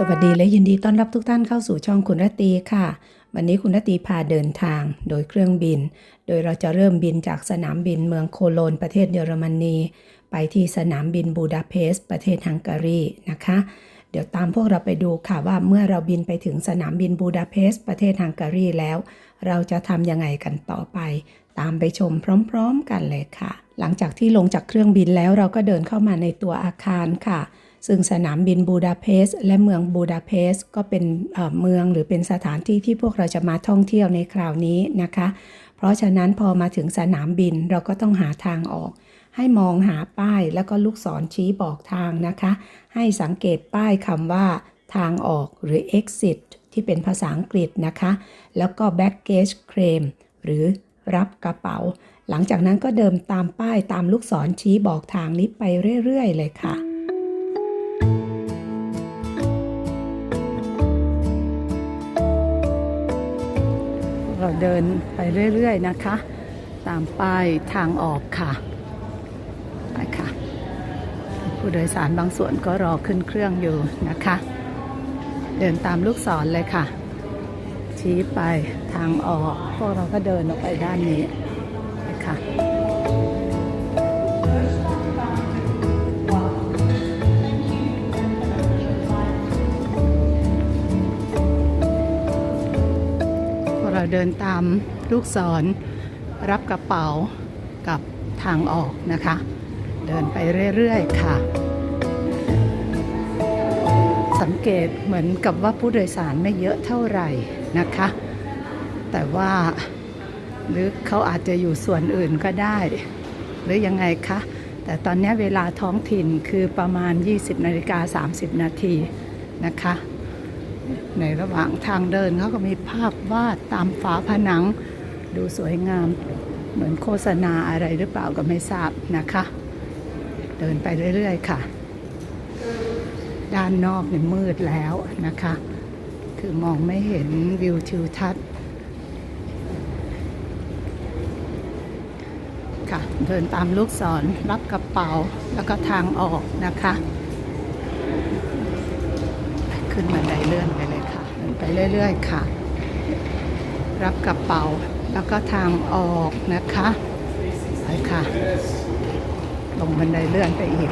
สวัสดีและยินดีต้อนรับทุกท่านเข้าสู่ช่องคุณรตีค่ะ วันนี้คุณรตีพาเดินทางโดยเครื่องบิน โดยเราจะเริ่มบินจากสนามบินเมืองโคโลนประเทศเยอรมนี ไปที่สนามบินบูดาเปสต์ประเทศฮังการีนะคะ เดี๋ยวตามพวกเราไปดูค่ะว่าเมื่อเราบินไปถึงสนามบินบูดาเปสต์ประเทศฮังการีแล้ว เราจะทำยังไงกันต่อไป ตามไปชมพร้อม ๆ กันเลยค่ะ หลังจากที่ลงจากเครื่องบินแล้วเราก็เดินเข้ามาในตัวอาคารค่ะ ซึ่งสนามบินบูดาเปสต์และเมืองบูดาเปสต์ก็เป็นเมืองหรือเป็นสถานที่ที่พวกเราจะมาท่องเที่ยวในคราวนี้นะคะ เพราะฉะนั้นพอมาถึงสนามบินเราก็ต้องหาทางออก ให้มองหาป้ายแล้วก็ลูกศรชี้บอกทางนะคะ ให้สังเกตป้ายคำว่าทางออกหรือ exit ที่เป็นภาษาอังกฤษนะคะ แล้วก็ baggage claim หรือรับกระเป๋า หลังจากนั้นก็เดินตามป้ายตามลูกศรชี้บอกทางนี้ไปเรื่อย ๆ เลยค่ะ เดินไปเรื่อยๆนะคะ ตามป้ายทางออกค่ะไปค่ะ ผู้โดยสารบางส่วนก็รอขึ้นเครื่องอยู่นะคะ เดินตามลูกศรเลยค่ะ ชี้ไปทางออก พวกเราก็เดินออกไปด้านนี้นะคะ เดินตามลูกศร รับกระเป๋ากับทางออกนะคะ เดินไปเรื่อยๆค่ะ สังเกตเหมือนกับว่าผู้โดยสารไม่เยอะเท่าไหร่นะคะ แต่ว่าหรือเขาอาจจะอยู่ส่วนอื่นก็ได้ หรือยังไงคะ แต่ตอนนี้เวลาท้องถิ่นคือประมาณ 20นาฬิกา30 นาทีนะคะ ในระหว่างทางเดินเขาก็มีภาพวาดตามฝาผนัง ดูสวยงามเหมือนโฆษณาอะไรหรือเปล่าก็ไม่ทราบนะคะ เดินไปเรื่อยๆค่ะ ด้านนอกเนี่ยมืดแล้วนะคะ คือมองไม่เห็นวิวทิวทัศน์ค่ะเดินตามลูกศรรับกระเป๋าแล้วก็ทางออกนะคะ ขึ้นบันไดเลื่อนไปเลยค่ะเดินไปเรื่อยๆค่ะ รับกระเป๋าแล้วก็ทางออกนะคะไปค่ะ ลงบันไดเลื่อนไปอีก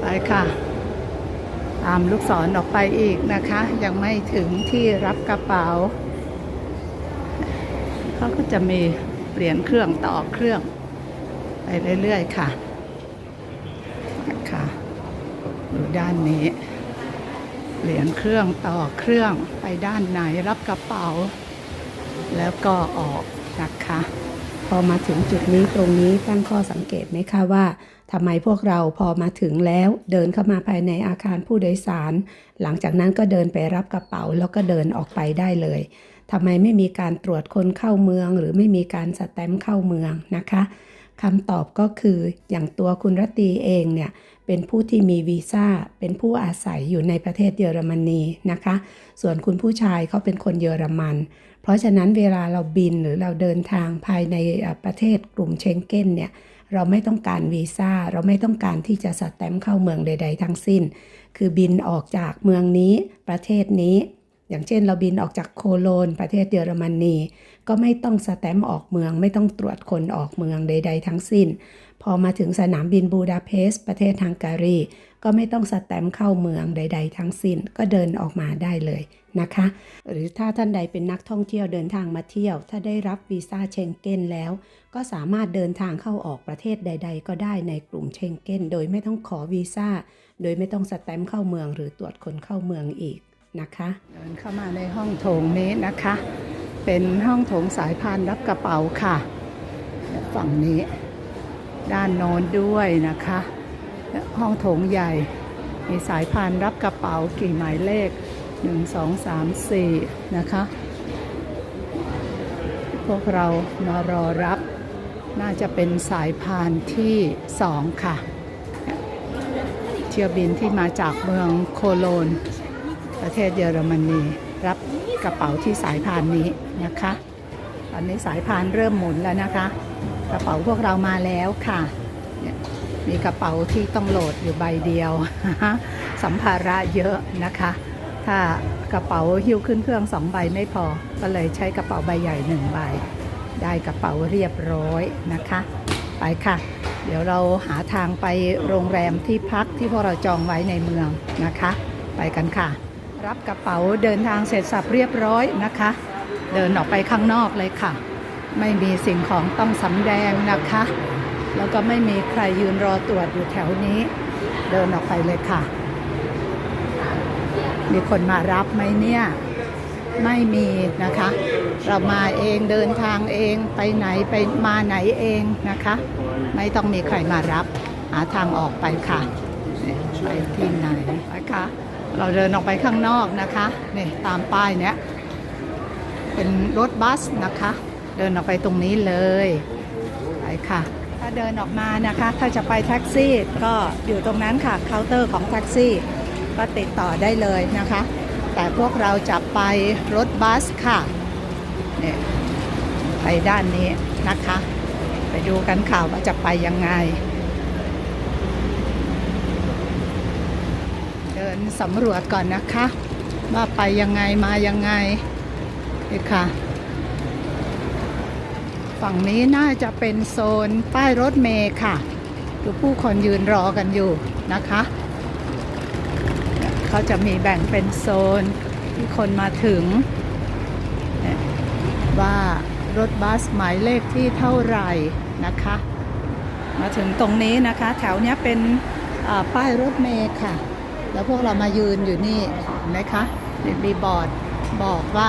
ไปค่ะ ตามลูกศรออกไปอีกนะคะ ยังไม่ถึงที่รับกระเป๋าเขาก็จะมีเปลี่ยนเครื่องต่อเครื่อง ไปเรื่อยๆค่ะค่ะดูด้านนี้ เปลี่ยนเครื่องต่อเครื่องไปด้านไหนรับกระเป๋า แล้วก็ออกนะคะพอมาถึงจุดนี้ตรงนี้ตั้งข้อสังเกตไหมคะว่าทำไมพวกเราพอมาถึงแล้วเดินเข้ามาภายในอาคารผู้โดยสาร หลังจากนั้นก็เดินไปรับกระเป๋าแล้วก็เดินออกไปได้เลยทำไมไม่มีการตรวจคนเข้าเมือง หรือไม่มีการสแตมป์เข้าเมืองนะคะ คำตอบก็คืออย่างตัวคุณรตีเองเนี่ยเป็นผู้ที่มีวีซ่าเป็นผู้อาศัยอยู่ในประเทศเยอรมนีนะคะ ส่วนคุณผู้ชายเขาเป็นคนเยอรมัน เพราะฉะนั้นเวลาเราบินหรือเราเดินทางภายในประเทศกลุ่มเชงเก้นเนี่ยเราไม่ต้องการวีซ่าเราไม่ต้องการที่จะสแตมป์เข้าเมืองใด ๆ ทั้งสิ้น คือบินออกจากเมืองนี้ประเทศนี้ อย่างเช่นเราบินออกจากโคโลนประเทศเยอรมนี ก็ไม่ต้องสแตมป์ออกเมือง ไม่ต้องตรวจคนออกเมืองใด ๆ ทั้งสิ้น พอมาถึงสนามบินบูดาเปสต์ประเทศฮังการี ก็ไม่ต้องสแตมป์เข้าเมืองใด ๆ ทั้งสิ้น ก็เดินออกมาได้เลยนะคะ หรือถ้าท่านใดเป็นนักท่องเที่ยวเดินทางมาเที่ยว ถ้าได้รับวีซ่าเชงเก้นแล้ว ก็สามารถเดินทางเข้าออกประเทศใด ๆ ก็ได้ในกลุ่มเชงเก้น โดยไม่ต้องขอวีซ่า โดยไม่ต้องสแตมป์เข้าเมือง หรือตรวจคนเข้าเมืองอีก นะคะเดินเข้ามาในห้องโถงนี้นะคะ เป็นห้องโถงสายพานรับกระเป๋าค่ะ ฝั่งนี้ด้านโน้นด้วยนะคะและห้องโถงใหญ่ มีสายพานรับกระเป๋ากี่หมายเลข 1 2 3 4 นะคะ พวกเรามารอรับน่าจะเป็นสายพานที่ 2 ค่ะ เที่ยวบินที่มาจากเมืองโคโลน ประเทศเยอรมนีรับกระเป๋าที่สายพานนี้นะคะ ตอนนี้สายพานเริ่มหมุนแล้วนะคะ กระเป๋าพวกเรามาแล้วค่ะ มีกระเป๋าที่ต้องโหลดอยู่ใบเดียว สัมภาระเยอะนะคะ ถ้ากระเป๋าหิ้วขึ้นเครื่องสองใบไม่พอ ก็เลยใช้กระเป๋าใบใหญ่หนึ่งใบ ได้กระเป๋าเรียบร้อยนะคะ ไปค่ะ เดี๋ยวเราหาทางไปโรงแรมที่พักที่พวกเราจองไว้ในเมืองนะคะ ไปกันค่ะ รับกระเป๋าเดินทางเสร็จสับเรียบร้อยนะคะ เดินออกไปข้างนอกเลยค่ะ ไม่มีสิ่งของต้องสำแดงนะคะ แล้วก็ไม่มีใครยืนรอตรวจอยู่แถวนี้ เดินออกไปเลยค่ะ มีคนมารับไหมเนี่ย ไม่มีนะคะ เรามาเองเดินทางเองไปไหนไปมาไหนเองนะคะ ไม่ต้องมีใครมารับ หาทางออกไปค่ะ ไปที่ไหนนะคะ เราเดินออกไปข้างนอกนะคะนี่ตามป้ายเนี้ยเป็นรถบัสนะคะ เดินออกไปตรงนี้เลยไปค่ะ ถ้าเดินออกมานะคะ ถ้าจะไปแท็กซี่ก็อยู่ตรงนั้นค่ะเคาน์เตอร์ของแท็กซี่ ก็ติดต่อได้เลยนะคะ แต่พวกเราจะไปรถบัสค่ะเนี่ยไปด้านนี้นะคะ ไปดูกันข่าวว่าจะไปยังไง เดิ นสำรวจก่อนนะคะว่าไปยังไงมายังไงนี่ค่ะ ฝั่งนี้น่าจะเป็นโซนป้ายรถเมย์ค่ะ ดูผู้คนยืนรอกันอยู่นะคะ เขาจะมีแบ่งเป็นโซนที่คนมาถึง ว่ารถบัสหมายเลขที่เท่าไหร่นะคะ มาถึงตรงนี้นะคะ แถวเนี้ยเป็นป้ายรถเมย์ค่ะ แล้วพวกเรามายืนอยู่นี่เห็นไหมคะมีบอร์ดบอกว่า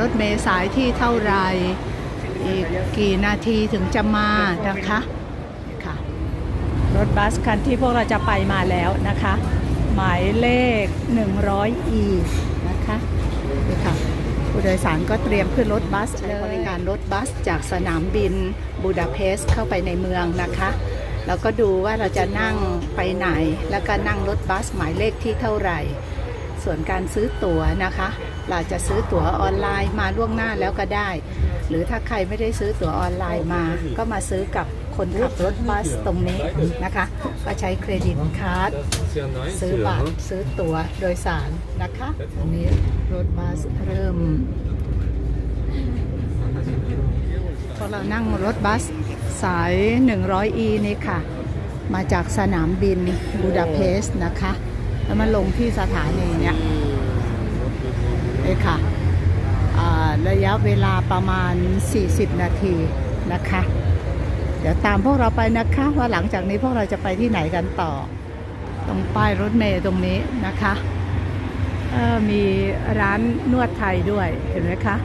รถเมย์สายที่เท่าไรอีกกี่นาทีถึงจะมานะคะค่ะรถบัสคันที่พวกเราจะไปมาแล้วนะคะ หมายเลข 100E นะคะนี่ค่ะผู้โดยสารก็เตรียมขึ้นรถบัสใช้บริการรถบัสจากสนามบินบูดาเปสต์เข้าไปในเมืองนะคะ แล้วก็ดูว่าเราจะนั่งไปไหน แล้วก็นั่งรถบัสหมายเลขที่เท่าไหร่ ส่วนการซื้อตั๋วนะคะ เราจะซื้อตั๋วออนไลน์มาล่วงหน้าแล้วก็ได้ หรือถ้าใครไม่ได้ซื้อตั๋วออนไลน์มา ก็มาซื้อกับคนขับรถบัสตรงนี้นะคะ ก็ใช้เครดิตการ์ดซื้อบัตรซื้อตั๋วโดยสารนะคะอันนี้รถบัสเริ่มพอเรานั่งรถบัส สาย 100E นี่ค่ะ มาจากสนามบินบูดาเปสต์นะคะ แล้วมาลงที่สถานีเนี่ยนี่ค่ะระยะเวลาประมาณ 40 นาทีนะคะ เดี๋ยวตามพวกเราไปนะคะว่าหลังจากนี้พวกเราจะไปที่ไหนกันต่อ ตรงป้ายรถเมย์ตรงนี้นะคะมีร้านนวดไทยด้วยเห็นไหมคะ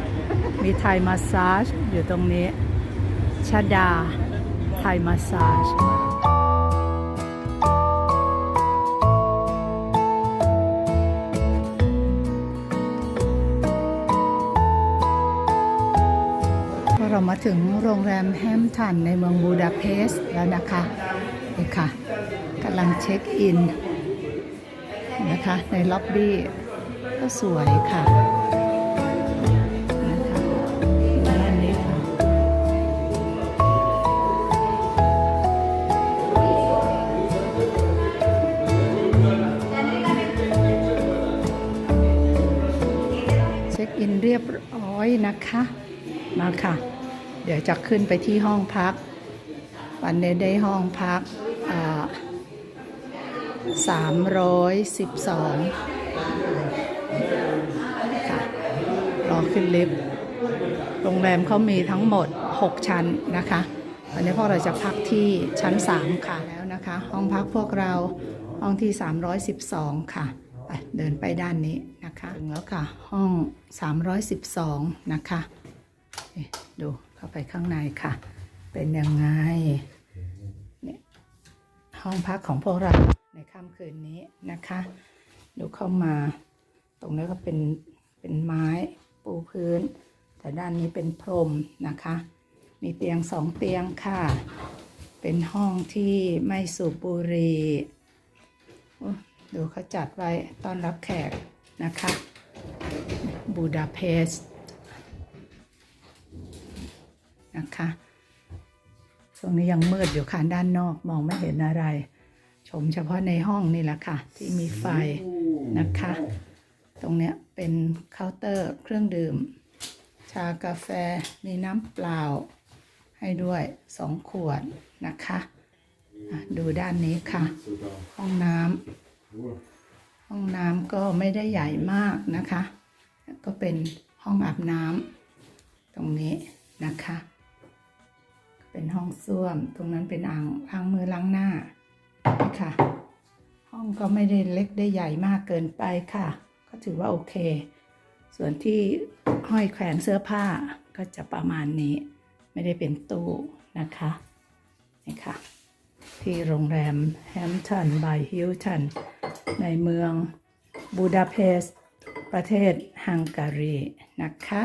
มีไทยมาสซาจอยู่ตรงนี้ ชดา ไทยมาสาจเรามาถึงโรงแรมแฮมป์ตันในเมืองบูดาเปสต์แล้วนะคะนี่ค่ะกำลังเช็คอินนะคะในล็อบบี้ก็สวยค่ะ คอินเรียบร้อยนะคะ มาค่ะ เดี๋ยวจะขึ้นไปที่ห้องพัก วันนี้ได้ห้องพักอ่า312ค่ะรอขึ้นลิฟต์โรงแรมเขามีทั้งหมด 6 ชั้นนะคะวันนี้พวกเราจะพักที่ชั้น 3 ค่ะแล้วนะคะ ห้องพักพวกเราห้องที่ 312 ค่ะ ไปเดินไปด้านนี้นะคะถึงแล้วค่ะ ห้อง 312 นะคะดูเข้าไปข้างในค่ะ เป็นยังไงเนี่ยห้องพักของพวกเราในค่ำคืนนี้นะคะ ดูเข้ามา ตรงนี้ก็เป็นเป็นไม้ปูพื้น แต่ด้านนี้เป็นพรมนะคะ มีเตียงสองเตียงค่ะ เป็นห้องที่ไม่สูบบุหรี่ ดูเขาจัดไว้ต้อนรับแขกนะคะบูดาเปสต์นะคะช่วงนี้ยังมืดอยู่ค่ะด้านนอกมองไม่เห็นอะไร ชมเฉพาะในห้องนี่แหละค่ะ ที่มีไฟนะคะ ตรงเนี้ยเป็นเคาน์เตอร์เครื่องดื่ม ชากาแฟมีน้ำเปล่า ให้ด้วยสองขวดนะคะอะดูด้านนี้ค่ะ ห้องน้ำ ห้องน้ำก็ไม่ได้ใหญ่มากนะคะ ก็เป็นห้องอาบน้ำตรงนี้นะคะ เป็นห้องส้วมตรงนั้นเป็นอ่างล้างมือล้างหน้านี่ค่ะ ห้องก็ไม่ได้เล็กได้ใหญ่มากเกินไปค่ะ ก็ถือว่าโอเค ส่วนที่ห้อยแขวนเสื้อผ้าก็จะประมาณนี้ ไม่ได้เป็นตู้นะคะนี่ค่ะ ที่โรงแรมแฮมป์ตันบายฮิลตันในเมืองบูดาเปสต์ประเทศฮังการีนะคะ